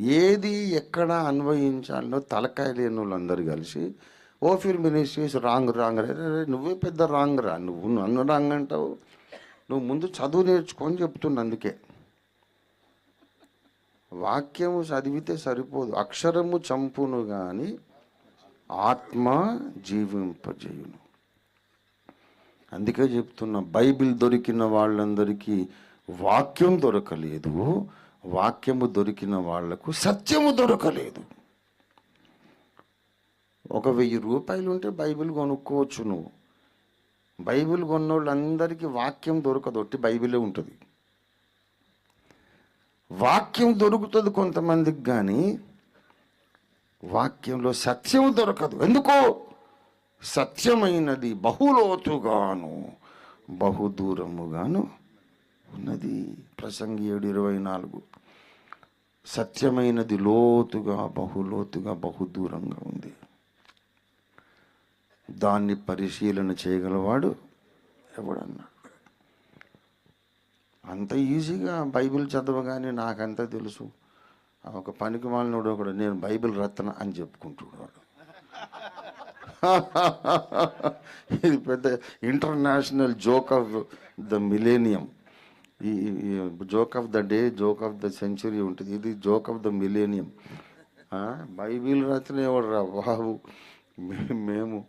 ఏది ఎక్కడ అన్వయించాలో తలకాయ లేని వాళ్ళందరూ కలిసి ఓఫిర్ మినిస్ట్రీస్ రాంగ్ రాంగ్ రే, రే, నువ్వే పెద్ద రాంగ్ రా నువ్వు నన్ను రాంగ్ అంటావు. నువ్వు ముందు చదువు నేర్చుకొని చెప్తున్నా అందుకే. వాక్యము చదివితే సరిపోదు. అక్షరము చంపును కానీ ఆత్మ జీవింపజేయును. అందుకే చెప్తున్నా బైబిల్ దొరికిన వాళ్ళందరికీ వాక్యం దొరకలేదు. వాక్యము దొరికిన వాళ్ళకు సత్యము దొరకలేదు. ఒక వెయ్యి రూపాయలు ఉంటే బైబిల్ కొనుక్కోవచ్చు నువ్వు. బైబిల్ కొన్నోళ్ళందరికీ వాక్యం దొరకదు ఒట్టి బైబిలే ఉంటుంది. వాక్యం దొరుకుతుంది కొంతమందికి కానీ వాక్యంలో సత్యం దొరకదు. ఎందుకో? సత్యమైనది బహులోతుగాను బహుదూరముగాను ఉన్నది. ప్రసంగి ఏడు ఇరవై నాలుగు. సత్యమైనది లోతుగా బహులోతుగా బహుదూరంగా ఉంది. దాన్ని పరిశీలన చేయగలవాడు ఎవడన్నా? అంత ఈజీగా బైబిల్ చదవగానే నాకంతా తెలుసు. ఆ ఒక పనికి మాలినోడు ఒకడు నేను బైబిల్ రత్న అని చెప్పుకుంటున్నాడు. ఇది పెద్ద international joke of the millennium. ఈ joke of the day joke of the century ఉంటుంది. ఇది joke of the millennium Bible రచన ఎవడు రా బాబు? మే- మేము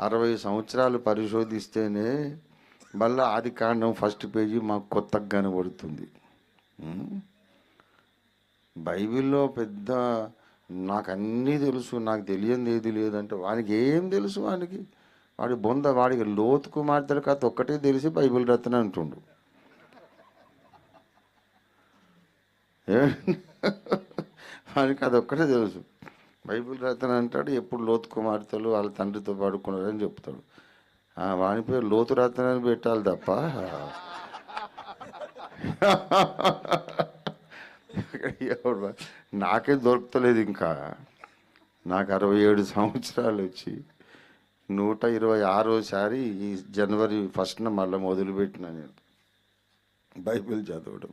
అరవై సంవత్సరాలు పరిశోధిస్తేనే మళ్ళీ ఆది కాండం ఫస్ట్ పేజీ మాకు కొత్తగా కనబడుతుంది. బైబిల్లో పెద్ద నాకు అన్నీ తెలుసు నాకు తెలియంది ఏది లేదంటే వానికి ఏం తెలుసు వానికి? వాడి బొంద వాడికి లోతు కుమార్తెల కథ ఒక్కటే తెలిసి బైబిల్ రత్న అంటుండు. వాడికి వానికి అది ఒక్కటే తెలుసు. బైబిల్ రత్న అంటాడు ఎప్పుడు లోతు కుమార్తెలు వాళ్ళ తండ్రితో పడుకున్నారని చెప్తాడు. వాని పేరు లోతు రత్న అని పెట్టాలి తప్ప. నాకే దొరకలేదు ఇంకా. నాకు అరవై ఏడు సంవత్సరాలు వచ్చి. నూట ఇరవై ఆరోసారి ఈ జనవరి ఫస్ట్న మళ్ళీ మొదలుపెట్టిన నేను బైబిల్ చదవడం.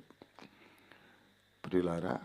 ప్రియులారా